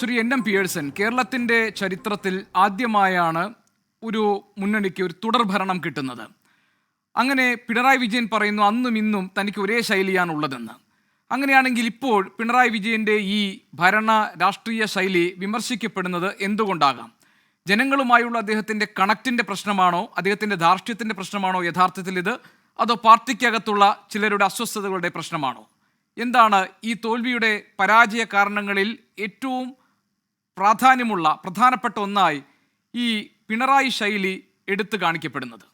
Shri N M Pearson കേരളത്തിന്റെ ചരിത്രത്തിൽ ആദ്യമായാണ് ഒരു മുന്നണിക്ക് ഒരു തുടർഭരണം കിട്ടുന്നത്. അങ്ങനെ പിണറായി വിജയൻ പറയുന്നു അന്നും ഇന്നും തനിക്ക് ഒരേ ശൈലിയാണ് ശൈലിയാണുള്ളതെന്ന് അങ്ങനെയാണെങ്കിൽ ഇപ്പോൾ പിണറായി വിജയന്റെ ഈ ഭരണ രാഷ്ട്രീയ ശൈലി വിമർശിക്കപ്പെടുന്നത് എന്തുകൊണ്ടാകാം? ജനങ്ങളുമായുള്ള അദ്ദേഹത്തിന്റെ കണക്റ്റിന്റെ പ്രശ്നമാണോ? അദ്ദേഹത്തിന്റെ ധാർഷ്ട്യത്തിന്റെ പ്രശ്നമാണോ യഥാർത്ഥത്തിൽ ഇത്? അതോ പാർട്ടിക്കകത്തുള്ള ചിലരുടെ അസ്വസ്ഥതകളുടെ പ്രശ്നമാണോ? എന്താണ് ഈ തോൽവിയുടെ പരാജയ കാരണങ്ങളിൽ ഏറ്റവും പ്രാധാന്യമുള്ള പ്രധാനപ്പെട്ട ഒന്നായി ഈ പിണറായി ശൈലി എടുത്തു കാണിക്കപ്പെടുന്നത്.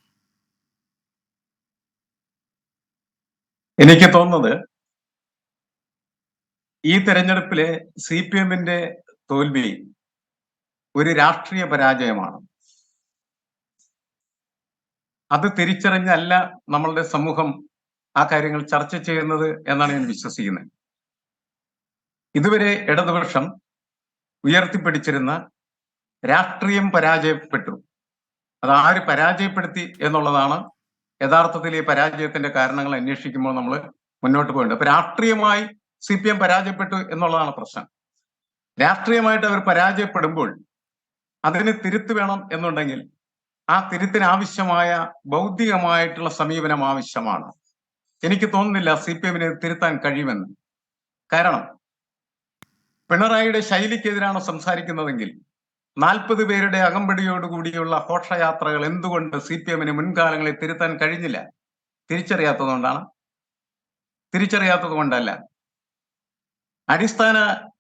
എനിക്ക് തോന്നുന്നത് ഈ തെരഞ്ഞെടുപ്പിലെ സി പി എമ്മിന്റെ തോൽവി ഒരു രാഷ്ട്രീയ പരാജയമാണ്. അത് തിരിച്ചറിഞ്ഞല്ല നമ്മളുടെ സമൂഹം ആ കാര്യങ്ങൾ ചർച്ച ചെയ്യുന്നത് എന്നാണ് ഞാൻ വിശ്വസിക്കുന്നത്. ഇതുവരെ ഇടതുപക്ഷം ഉയർത്തിപ്പിടിച്ചിരുന്ന രാഷ്ട്രീയം പരാജയപ്പെട്ടു. അത് ആര് പരാജയപ്പെടുത്തി എന്നുള്ളതാണ് യഥാർത്ഥത്തിൽ ഈ പരാജയത്തിന്റെ കാരണങ്ങൾ അന്വേഷിക്കുമ്പോൾ നമ്മൾ മുന്നോട്ട് പോകേണ്ടത്. അപ്പൊ രാഷ്ട്രീയമായി സി പി എം പരാജയപ്പെട്ടു എന്നുള്ളതാണ് പ്രശ്നം. രാഷ്ട്രീയമായിട്ട് അവർ പരാജയപ്പെടുമ്പോൾ അതിന് തിരുത്ത് വേണം എന്നുണ്ടെങ്കിൽ ആ തിരുത്തിന് ആവശ്യമായ ബൗദ്ധികമായിട്ടുള്ള സമീപനം ആവശ്യമാണ്. എനിക്ക് തോന്നുന്നില്ല സി പി എമ്മിന് തിരുത്താൻ കഴിയുമെന്ന്. കാരണം പിണറായിയുടെ ശൈലിക്കെതിരാണ് സംസാരിക്കുന്നതെങ്കിൽ നാൽപ്പത് പേരുടെ അകമ്പടിയോടുകൂടിയുള്ള ഘോഷയാത്രകൾ എന്തുകൊണ്ട് സി പി എമ്മിന് മുൻകാലങ്ങളിൽ തിരുത്താൻ കഴിഞ്ഞില്ല? തിരിച്ചറിയാത്തത് കൊണ്ടാണ് തിരിച്ചറിയാത്തത് കൊണ്ടല്ല അടിസ്ഥാന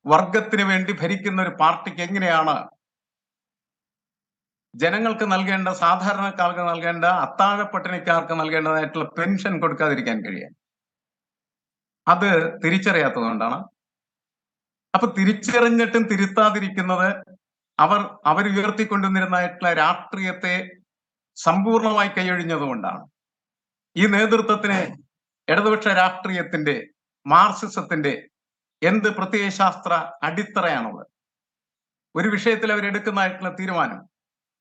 വർഗത്തിന് വേണ്ടി ഭരിക്കുന്ന ഒരു പാർട്ടിക്ക് എങ്ങനെയാണ് ജനങ്ങൾക്ക് നൽകേണ്ട സാധാരണക്കാർക്ക് നൽകേണ്ട അത്താഴ പട്ടിണിക്കാർക്ക് നൽകേണ്ടതായിട്ടുള്ള പെൻഷൻ കൊടുക്കാതിരിക്കാൻ കഴിയാൻ അത് തിരിച്ചറിയാത്തത് കൊണ്ടാണ് അപ്പൊ തിരിച്ചറിഞ്ഞിട്ടും തിരുത്താതിരിക്കുന്നത് അവർ അവർ ഉയർത്തിക്കൊണ്ടുവന്നിരുന്നതായിട്ടുള്ള രാഷ്ട്രീയത്തെ സമ്പൂർണമായി കൈയൊഴിഞ്ഞതുകൊണ്ടാണ്. ഈ നേതൃത്വത്തിന് ഇടതുപക്ഷ രാഷ്ട്രീയത്തിന്റെ മാർസിസത്തിന്റെ എന്ത് പ്രത്യയശാസ്ത്ര അടിത്തറയാണുള്ളത്? ഒരു വിഷയത്തിൽ അവരെടുക്കുന്നതായിട്ടുള്ള തീരുമാനം.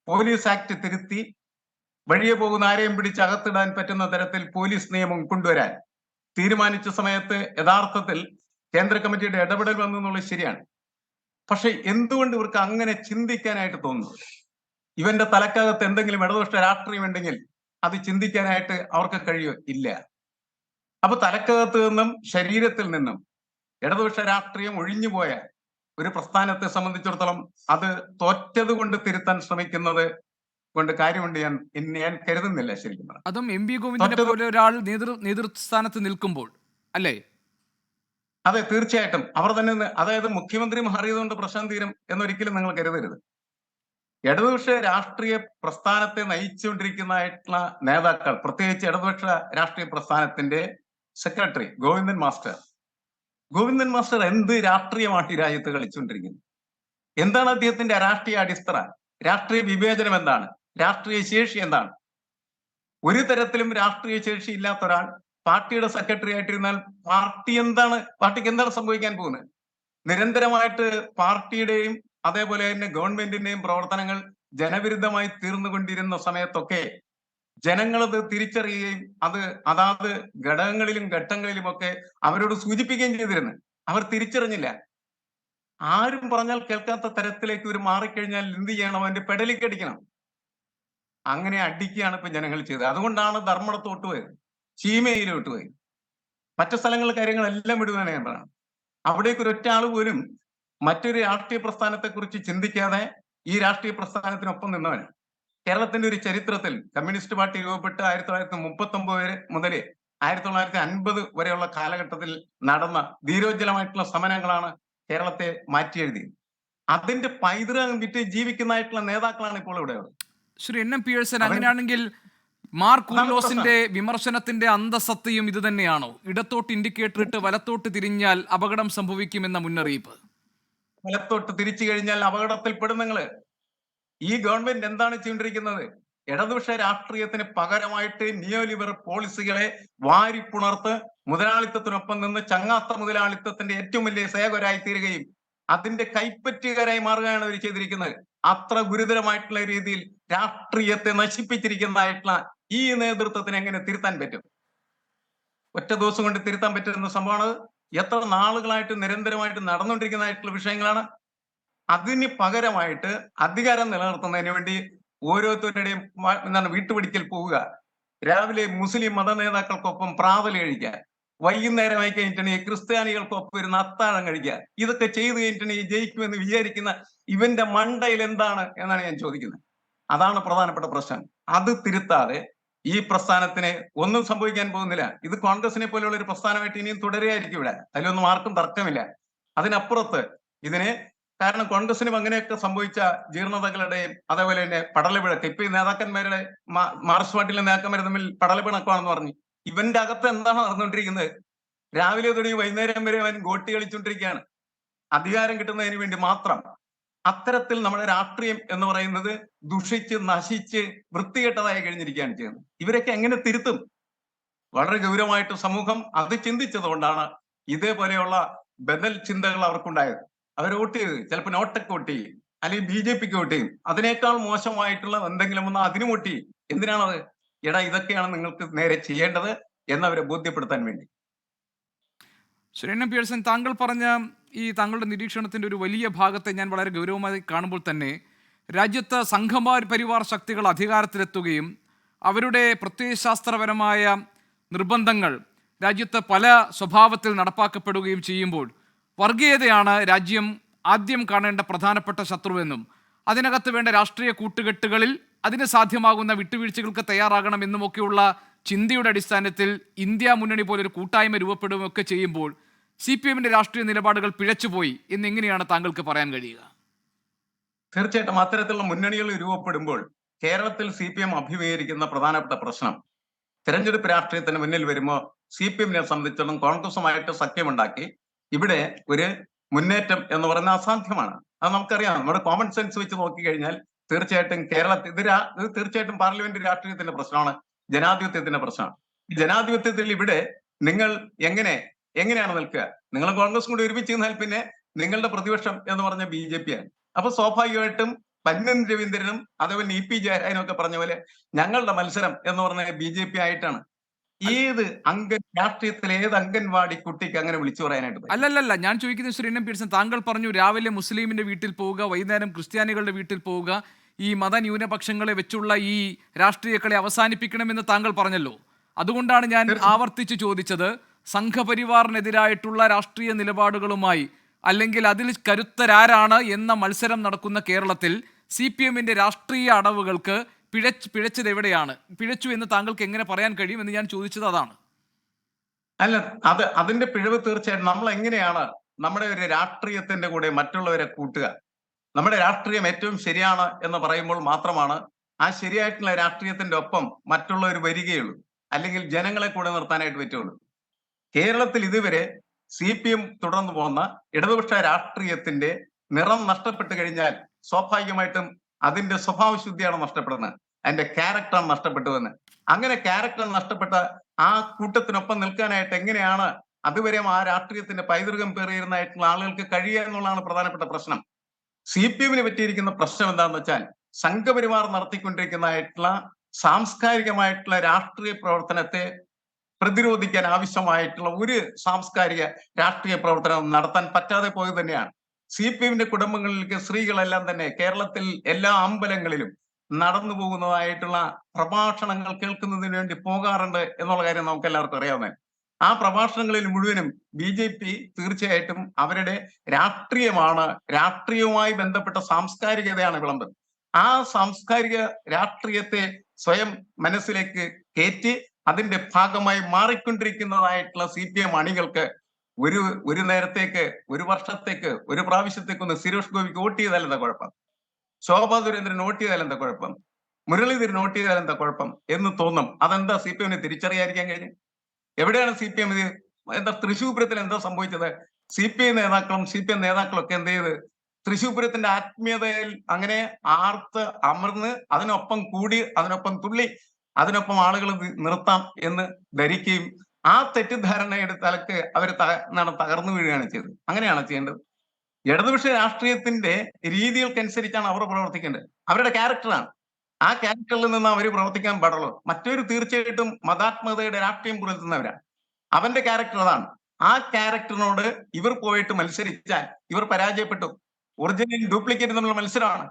പോലീസ് ആക്ട് തിരുത്തി വഴിയെ പോകുന്ന ആരെയും പിടിച്ച് അകത്തിടാൻ പറ്റുന്ന തരത്തിൽ പോലീസ് നിയമം കൊണ്ടുവരാൻ തീരുമാനിച്ച സമയത്ത് യഥാർത്ഥത്തിൽ കേന്ദ്ര കമ്മിറ്റിയുടെ ഇടപെടൽ വന്നു എന്നുള്ളത് ശരിയാണ്. പക്ഷെ എന്തുകൊണ്ട് ഇവർക്ക് അങ്ങനെ ചിന്തിക്കാനായിട്ട് തോന്നുന്നു ഇവന്റെ തലക്കകത്ത് എന്തെങ്കിലും ഇടതുപക്ഷ രാഷ്ട്രീയം ഉണ്ടെങ്കിൽ അത് ചിന്തിക്കാനായിട്ട് അവർക്ക് കഴിയോ? ഇല്ല. അപ്പൊ തലക്കകത്ത് നിന്നും ശരീരത്തിൽ നിന്നും ഇടതുപക്ഷ രാഷ്ട്രീയം ഒഴിഞ്ഞുപോയ ഒരു പ്രസ്ഥാനത്തെ സംബന്ധിച്ചിടത്തോളം അത് തോറ്റത് കൊണ്ട് തിരുത്താൻ ശ്രമിക്കുന്നത് കൊണ്ട് കാര്യമുണ്ട് ഞാൻ ഞാൻ കരുതുന്നില്ല ശരിക്കും അതും എം പി ഗോവിന്ദനെ പോലെ ഒരാൾ നേതൃ നേതൃസ്ഥാനത്ത് നിൽക്കുമ്പോൾ അല്ലേ? അതെ തീർച്ചയായിട്ടും. അവർ തന്നെ അതായത് മുഖ്യമന്ത്രി മാറിയതുകൊണ്ട് പ്രശ്നം തീരും എന്നൊരിക്കലും നിങ്ങൾ കരുതരുത്. ഇടതുപക്ഷ രാഷ്ട്രീയ പ്രസ്ഥാനത്തെ നയിച്ചുകൊണ്ടിരിക്കുന്നതായിട്ടുള്ള നേതാക്കൾ പ്രത്യേകിച്ച് ഇടതുപക്ഷ രാഷ്ട്രീയ പ്രസ്ഥാനത്തിന്റെ secretary Govindan master. Govindan master എന്ത് രാഷ്ട്രീയമാണ് ഈ രാജ്യത്ത് കളിച്ചുകൊണ്ടിരിക്കുന്നത് എന്താണ് അദ്ദേഹത്തിന്റെ രാഷ്ട്രീയ അടിസ്ഥറ രാഷ്ട്രീയ വിവേചനം എന്താണ്? രാഷ്ട്രീയ ശേഷി എന്താണ്? ഒരു തരത്തിലും രാഷ്ട്രീയ ശേഷി ഇല്ലാത്ത ഒരാൾ പാർട്ടിയുടെ സെക്രട്ടറി ആയിട്ടിരുന്നാൽ പാർട്ടി എന്താണ് പാർട്ടിക്ക് എന്താണ് സംഭവിക്കാൻ പോകുന്നത്? നിരന്തരമായിട്ട് പാർട്ടിയുടെയും അതേപോലെ തന്നെ ഗവൺമെന്റിന്റെയും പ്രവർത്തനങ്ങൾ ജനവിരുദ്ധമായി തീർന്നുകൊണ്ടിരുന്ന സമയത്തൊക്കെ ജനങ്ങളത് തിരിച്ചറിയുകയും അത് അതാത് ഘടകങ്ങളിലും ഘട്ടങ്ങളിലും ഒക്കെ അവരോട് സൂചിപ്പിക്കുകയും ചെയ്തിരുന്നു. അവർ തിരിച്ചറിഞ്ഞില്ല. ആരും പറഞ്ഞാൽ കേൾക്കാത്ത തരത്തിലേക്ക് ഒരു മാറിക്കഴിഞ്ഞാൽ എന്ത് ചെയ്യണം? അവന്റെ പെടലിക്കടിക്കണം അങ്ങനെ അടിക്കുകയാണ് ഇപ്പൊ ജനങ്ങൾ ചെയ്തത്. അതുകൊണ്ടാണ് ധർമ്മടത്തോട്ട് പോയത് ചീമയിലോട്ട് പോയി. മറ്റു സ്ഥലങ്ങളിലെ കാര്യങ്ങളെല്ലാം ഞാൻ പറയണം അവിടേക്ക് ഒരൊറ്റ ആൾ പോലും മറ്റൊരു രാഷ്ട്രീയ പ്രസ്ഥാനത്തെ കുറിച്ച് ചിന്തിക്കാതെ ഈ രാഷ്ട്രീയ പ്രസ്ഥാനത്തിനൊപ്പം നിന്നവന് കേരളത്തിന്റെ ഒരു ചരിത്രത്തിൽ കമ്മ്യൂണിസ്റ്റ് പാർട്ടി രൂപപ്പെട്ട് ആയിരത്തി തൊള്ളായിരത്തി മുപ്പത്തി ഒമ്പത് വരെ മുതൽ ആയിരത്തി തൊള്ളായിരത്തി അൻപത് വരെയുള്ള കാലഘട്ടത്തിൽ നടന്ന ധീരോജ്ജലമായിട്ടുള്ള സമരങ്ങളാണ് കേരളത്തെ മാറ്റിയെഴുതിയത്. അതിന്റെ പൈതൃകം വിറ്റ് ജീവിക്കുന്നതായിട്ടുള്ള നേതാക്കളാണ് ഇപ്പോൾ ഇവിടെ ശ്രീ എൻ എം പിയേഴ്സൺ അങ്ങനെയാണെങ്കിൽ മാർ അതാണ് വിമർശനത്തിന്റെ അന്തസത്തയും ഇത് തന്നെയാണോ? ഇടത്തോട്ട് ഇൻഡിക്കേറ്റർ ഇട്ട് വലത്തോട്ട് തിരിഞ്ഞാൽ അപകടം സംഭവിക്കുമെന്ന മുന്നറിയിപ്പ്. വലത്തോട്ട് തിരിച്ചു കഴിഞ്ഞാൽ അപകടത്തിൽ പെടും നിങ്ങൾ. ഈ ഗവൺമെന്റ് എന്താണ് ചെയ്തുകൊണ്ടിരിക്കുന്നത്? ഇടതുപക്ഷ രാഷ്ട്രീയത്തിന് പകരമായിട്ട് നിയോ ലിബറൽ പോളിസികളെ വാരിപ്പുണർത്ത് മുതലാളിത്തത്തിനൊപ്പം നിന്ന് ചങ്ങാത്ത മുതലാളിത്തത്തിന്റെ ഏറ്റവും വലിയ സേവകരായി തീരുകയും അതിന്റെ കൈപ്പറ്റുകാരായി മാറുകയാണ് അവർ ചെയ്തിരിക്കുന്നത്. അത്ര ഗുരുതരമായിട്ടുള്ള രീതിയിൽ രാഷ്ട്രീയത്തെ നശിപ്പിച്ചിരിക്കുന്നതായിട്ടുള്ള ഈ നേതൃത്വത്തിന് എങ്ങനെ തിരുത്താൻ പറ്റും? ഒറ്റ ദിവസം കൊണ്ട് തിരുത്താൻ പറ്റുന്ന സംഭവമാണ് എത്ര നാളുകളായിട്ട് നിരന്തരമായിട്ട് നടന്നുകൊണ്ടിരിക്കുന്നതായിട്ടുള്ള വിഷയങ്ങളാണ്. അതിന് പകരമായിട്ട് അധികാരം നിലനിർത്തുന്നതിന് വേണ്ടി ഓരോരുത്തരുടെയും എന്താണ് വീട്ടുപിടിക്കൽ പോവുക. രാവിലെ മുസ്ലിം മത നേതാക്കൾക്കൊപ്പം പ്രാതൽ കഴിക്കാൻ വൈകുന്നേരമായി കഴിഞ്ഞിട്ടുണ്ടെങ്കിൽ ക്രിസ്ത്യാനികൾക്കൊപ്പം ഇരുന്ന് അത്താഴം കഴിക്കുക ഇതൊക്കെ ചെയ്തു കഴിഞ്ഞിട്ടുണ്ടെങ്കിൽ ജയിക്കുമെന്ന് വിചാരിക്കുന്ന ഇവന്റെ മണ്ടയിൽ എന്താണ് എന്നാണ് ഞാൻ ചോദിക്കുന്നത്. അതാണ് പ്രധാനപ്പെട്ട പ്രശ്നം. അത് തിരുത്താതെ ഈ പ്രസ്ഥാനത്തിന് ഒന്നും സംഭവിക്കാൻ പോകുന്നില്ല. ഇത് കോൺഗ്രസിനെ പോലെയുള്ള ഒരു പ്രസ്ഥാനമായിട്ട് ഇനിയും തുടരുകയായിരിക്കും ഇവിടെ. അതിലൊന്നും ആർക്കും തർക്കമില്ല. അതിനപ്പുറത്ത് ഇതിന് കാരണം കോൺഗ്രസിനും അങ്ങനെയൊക്കെ സംഭവിച്ച ജീർണതകളുടെയും അതേപോലെ തന്നെ പടലപിഴക്ക് ഇപ്പൊ ഈ നേതാക്കന്മാരുടെ മാർച്ച് പാർട്ടിയിലെ നേതാക്കന്മാർ തമ്മിൽ പടലപിണക്കമാണെന്ന് പറഞ്ഞു. ഇവന്റെ അകത്ത് എന്താണ് നടന്നുകൊണ്ടിരിക്കുന്നത്? രാവിലെ തുടങ്ങി വൈകുന്നേരം വരെ അവൻ ഗോട്ടി കളിച്ചുകൊണ്ടിരിക്കുകയാണ് അധികാരം കിട്ടുന്നതിന് വേണ്ടി മാത്രം. അത്തരത്തിൽ നമ്മുടെ രാഷ്ട്രീയം എന്ന് പറയുന്നത് ദുഷിച്ച് നശിച്ച് വൃത്തികെട്ടതായി കഴിഞ്ഞിരിക്കുകയാണ് ചെയ്യുന്നത്. ഇവരൊക്കെ എങ്ങനെ തിരുത്തും? വളരെ ഗൗരവമായിട്ട് സമൂഹം അത് ചിന്തിച്ചതുകൊണ്ടാണ് ഇതേപോലെയുള്ള ബദൽ ചിന്തകൾ അവർക്കുണ്ടായത്. അവർ വോട്ട് ചെയ്ത് ചിലപ്പോൾ നോട്ടൊക്കെ വോട്ട് ചെയ്യും അല്ലെങ്കിൽ ബി ജെ പിക്ക് വോട്ട് ചെയ്യും. അതിനേക്കാൾ മോശമായിട്ടുള്ള എന്തെങ്കിലും ഒന്ന് അതിനും വോട്ട് ചെയ്യും. എന്തിനാണത്? എടാ ഇതൊക്കെയാണ് നിങ്ങൾക്ക് നേരെ ചെയ്യേണ്ടത് എന്നവരെ ബോധ്യപ്പെടുത്താൻ വേണ്ടി. സുരേന്ദ്രൻ പിയേഴ്സൺ താങ്കൾ പറഞ്ഞ ഈ താങ്കളുടെ നിരീക്ഷണത്തിന്റെ ഒരു വലിയ ഭാഗത്തെ ഞാൻ വളരെ ഗൗരവമായി കാണുമ്പോൾ തന്നെ രാജ്യത്ത് സംഘമാർ പരിവാർ ശക്തികൾ അധികാരത്തിലെത്തുകയും അവരുടെ പ്രത്യയശാസ്ത്രപരമായ നിർബന്ധങ്ങൾ രാജ്യത്ത് പല സ്വഭാവത്തിൽ നടപ്പാക്കപ്പെടുകയും ചെയ്യുമ്പോൾ വർഗീയതയാണ് രാജ്യം ആദ്യം കാണേണ്ട പ്രധാനപ്പെട്ട ശത്രുവെന്നും അതിനകത്ത് വേണ്ട രാഷ്ട്രീയ കൂട്ടുകെട്ടുകളിൽ അതിന് സാധ്യമാകുന്ന വിട്ടുവീഴ്ചകൾക്ക് തയ്യാറാകണം എന്നുമൊക്കെയുള്ള ചിന്തയുടെ അടിസ്ഥാനത്തിൽ ഇന്ത്യ മുന്നണി പോലൊരു കൂട്ടായ്മ രൂപപ്പെടുകയൊക്കെ ചെയ്യുമ്പോൾ സി പി എമ്മിന്റെ രാഷ്ട്രീയ നിലപാടുകൾ പിഴച്ചുപോയി എന്നെങ്ങനെയാണ് താങ്കൾക്ക് പറയാൻ കഴിയുക? തീർച്ചയായിട്ടും അത്തരത്തിലുള്ള മുന്നണികൾ രൂപപ്പെടുമ്പോൾ കേരളത്തിൽ സി പി എം അഭിമുഖീകരിക്കുന്ന പ്രധാനപ്പെട്ട പ്രശ്നം തെരഞ്ഞെടുപ്പ് രാഷ്ട്രീയത്തിന് മുന്നിൽ വരുമ്പോൾ സി പി എമ്മിനെ സംബന്ധിച്ചിടത്തോളം കോൺഗ്രസുമായിട്ട് സഖ്യമുണ്ടാക്കി ഇവിടെ ഒരു മുന്നേറ്റം എന്ന് പറയുന്നത് അസാധ്യമാണ്. അത് നമുക്കറിയാം. നമ്മുടെ കോമൺ സെൻസ് വെച്ച് നോക്കിക്കഴിഞ്ഞാൽ തീർച്ചയായിട്ടും കേരളത്തിൽ ഇത് ഇത് തീർച്ചയായിട്ടും പാർലമെന്റ് രാഷ്ട്രീയത്തിന്റെ പ്രശ്നമാണ് ജനാധിപത്യത്തിന്റെ പ്രശ്നമാണ്. ജനാധിപത്യത്തിൽ ഇവിടെ നിങ്ങൾ എങ്ങനെ എങ്ങനെയാണ് നിൽക്കുക? നിങ്ങൾ കോൺഗ്രസ് കൂടി ഒരുമിച്ച് നിന്നാൽ പിന്നെ നിങ്ങളുടെ പ്രതിപക്ഷം എന്ന് പറഞ്ഞ ബി ജെ പി ആണ്. അപ്പൊ സ്വാഭാവികമായിട്ടും പന്നൻ രവീന്ദ്രനും അതേപോലെ ഇ പി ജയരാജനും ഒക്കെ പറഞ്ഞ പോലെ ഞങ്ങളുടെ മത്സരം എന്ന് പറഞ്ഞ ബി ജെ പി ആയിട്ടാണ് ഏത് അംഗൻ രാഷ്ട്രീയത്തിലെ ഏത് അംഗൻവാടി കുട്ടിക്ക് അങ്ങനെ വിളിച്ചു പറയാനായിട്ട്? അല്ലല്ലല്ല ഞാൻ ചോദിക്കുന്നത് ശ്രീനം പീഴ്സൺ താങ്കൾ പറഞ്ഞു രാവിലെ മുസ്ലിമിന്റെ വീട്ടിൽ പോവുക വൈകുന്നേരം ക്രിസ്ത്യാനികളുടെ വീട്ടിൽ പോവുക ഈ മതന്യൂനപക്ഷങ്ങളെ വെച്ചുള്ള ഈ രാഷ്ട്രീയക്കളെ കളി അവസാനിപ്പിക്കണമെന്ന് താങ്കൾ പറഞ്ഞല്ലോ അതുകൊണ്ടാണ് ഞാൻ ആവർത്തിച്ച് ചോദിച്ചത് സംഘപരിവാറിനെതിരായിട്ടുള്ള രാഷ്ട്രീയ നിലപാടുകളുമായി അല്ലെങ്കിൽ അതിൽ കരുത്തരാരാണ് എന്ന മത്സരം നടക്കുന്ന കേരളത്തിൽ സി പി എമ്മിന്റെ രാഷ്ട്രീയ അടവുകൾക്ക് പിഴച്ച് പിഴച്ചത് എവിടെയാണ്? പിഴച്ചു എന്ന് താങ്കൾക്ക് എങ്ങനെ പറയാൻ കഴിയും എന്ന് ഞാൻ ചോദിച്ചത് അതാണ്. അല്ല അത് അതിന്റെ പിഴവ് തീർച്ചയായിട്ടും നമ്മൾ എങ്ങനെയാണ് നമ്മുടെ ഒരു രാഷ്ട്രീയത്തിന്റെ കൂടെ മറ്റുള്ളവരെ കൂട്ടുക? നമ്മുടെ രാഷ്ട്രീയം ഏറ്റവും ശരിയാണ് എന്ന് പറയുമ്പോൾ മാത്രമാണ് ആ ശരിയായിട്ടുള്ള രാഷ്ട്രീയത്തിന്റെ ഒപ്പം മറ്റുള്ളവർ വരികയുള്ളൂ. അല്ലെങ്കിൽ ജനങ്ങളെ കൂടെ നിർത്താനായിട്ട് പറ്റുള്ളൂ. കേരളത്തിൽ ഇതുവരെ സി പി എം തുടർന്നു പോകുന്ന ഇടതുപക്ഷ രാഷ്ട്രീയത്തിന്റെ നിറം നഷ്ടപ്പെട്ടു കഴിഞ്ഞാൽ സ്വാഭാവികമായിട്ടും അതിന്റെ സ്വഭാവശുദ്ധിയാണ് നഷ്ടപ്പെടുന്നത്. അതിന്റെ ക്യാരക്ടർ നഷ്ടപ്പെട്ടുവെന്ന് അങ്ങനെ ക്യാരക്ടർ നഷ്ടപ്പെട്ട ആ കൂട്ടത്തിനൊപ്പം നിൽക്കാനായിട്ട് എങ്ങനെയാണ് അതുവരെ ആ രാഷ്ട്രീയത്തിന്റെ പൈതൃകം പേറിയിരുന്നായിട്ടുള്ള ആളുകൾക്ക് കഴിയുക എന്നുള്ളതാണ് പ്രധാനപ്പെട്ട പ്രശ്നം. സി പി എമ്മിന് പറ്റിയിരിക്കുന്ന പ്രശ്നം എന്താണെന്ന് വെച്ചാൽ സംഘപരിവാർ നടത്തിക്കൊണ്ടിരിക്കുന്നതായിട്ടുള്ള സാംസ്കാരികമായിട്ടുള്ള രാഷ്ട്രീയ പ്രവർത്തനത്തെ പ്രതിരോധിക്കാൻ ആവശ്യമായിട്ടുള്ള ഒരു സാംസ്കാരിക രാഷ്ട്രീയ പ്രവർത്തനം നടത്താൻ പറ്റാതെ പോയത് തന്നെയാണ്. സി പി എമ്മിന്റെ കുടുംബങ്ങളിലേക്ക് സ്ത്രീകളെല്ലാം തന്നെ കേരളത്തിൽ എല്ലാ അമ്പലങ്ങളിലും നടന്നു പോകുന്നതായിട്ടുള്ള പ്രഭാഷണങ്ങൾ കേൾക്കുന്നതിന് വേണ്ടി പോകാറുണ്ട് എന്നുള്ള കാര്യം നമുക്ക് എല്ലാവർക്കും അറിയാവുന്നേ. ആ പ്രഭാഷണങ്ങളിൽ മുഴുവനും ബി ജെ പി തീർച്ചയായിട്ടും അവരുടെ രാഷ്ട്രീയമാണ് രാഷ്ട്രീയവുമായി ബന്ധപ്പെട്ട സാംസ്കാരികതയാണ് വിളമ്പുന്നത്. ആ സാംസ്കാരിക രാഷ്ട്രീയത്തെ സ്വയം മനസ്സിലേക്ക് കയറ്റി അതിന്റെ ഭാഗമായി മാറിക്കൊണ്ടിരിക്കുന്നതായിട്ടുള്ള സി പി എം അണികൾക്ക് ഒരു ഒരു നേരത്തേക്ക് ഒരു വർഷത്തേക്ക് ഒരു പ്രാവശ്യത്തേക്ക് ഒന്ന് സുരേഷ് ഗോപിക്ക് വോട്ട് ചെയ്താലെന്താ കുഴപ്പം? ശോഭാ സുരേന്ദ്രൻ വോട്ട് ചെയ്താൽ എന്താ കുഴപ്പം? മുരളീധരൻ വോട്ട് ചെയ്താൽ എന്താ കുഴപ്പം എന്ന് തോന്നും. അതെന്താ സി പി എമ്മിന് തിരിച്ചറിയാതിരിക്കാൻ കഴിഞ്ഞു? എവിടെയാണ് സി പി എം ഇത്? എന്താ തൃശ്ശൂപുരത്തിൽ എന്താ സംഭവിച്ചത്? സി പി ഐ നേതാക്കളും സി പി എം നേതാക്കളും ഒക്കെ എന്ത് ചെയ്ത്? തൃശ്ശൂപുരത്തിന്റെ ആത്മീയതയിൽ അങ്ങനെ ആർത്ത് അമർന്ന് അതിനൊപ്പം കൂടി അതിനൊപ്പം തുള്ളി അതിനൊപ്പം ആളുകൾ നിർത്താം എന്ന് ധരിക്കുകയും ആ തെറ്റിദ്ധാരണയുടെ തലക്ക് അവർ എന്താണ് തകർന്നു വീഴുകയാണ് ചെയ്തത്. അങ്ങനെയാണ് ചെയ്യേണ്ടത്? ഇടതുപക്ഷ രാഷ്ട്രീയത്തിന്റെ രീതികൾക്കനുസരിച്ചാണ് അവർ പ്രവർത്തിക്കേണ്ടത്. അവരുടെ ക്യാരക്ടറാണ് ആ ക്യാരക്ടറിൽ നിന്ന് അവർ പ്രവർത്തിക്കാൻ പാടുള്ളൂ. മറ്റൊരു തീർച്ചയായിട്ടും മതാത്മകതയുടെ രാഷ്ട്രീയം പുലർത്തുന്നവരാണ്. അവന്റെ ക്യാരക്ടർ അതാണ്. ആ ക്യാരക്ടറിനോട് ഇവർ പോയിട്ട് മത്സരിച്ചാൽ ഇവർ പരാജയപ്പെട്ടു. ഒറിജിനൽ ഡ്യൂപ്ലിക്കേറ്റ് തമ്മിലുള്ള മത്സരമാണ്.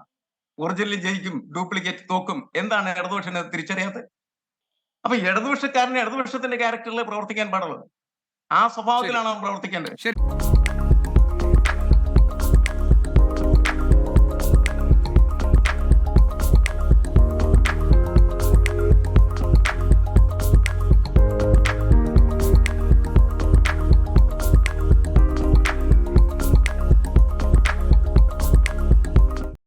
ഒറിജിനൽ ജയിക്കും ഡ്യൂപ്ലിക്കേറ്റ് തോക്കും. എന്താണ് ഇടതുപക്ഷം ഇത് തിരിച്ചറിയാത്തത്? അപ്പൊ ഇടതുപക്ഷക്കാരന് ഇടതുപക്ഷത്തിന്റെ ക്യാരക്ടറിൽ പ്രവർത്തിക്കാൻ പാടുള്ളത്. ആ സ്വഭാവത്തിലാണ് പ്രവർത്തിക്കേണ്ടത്.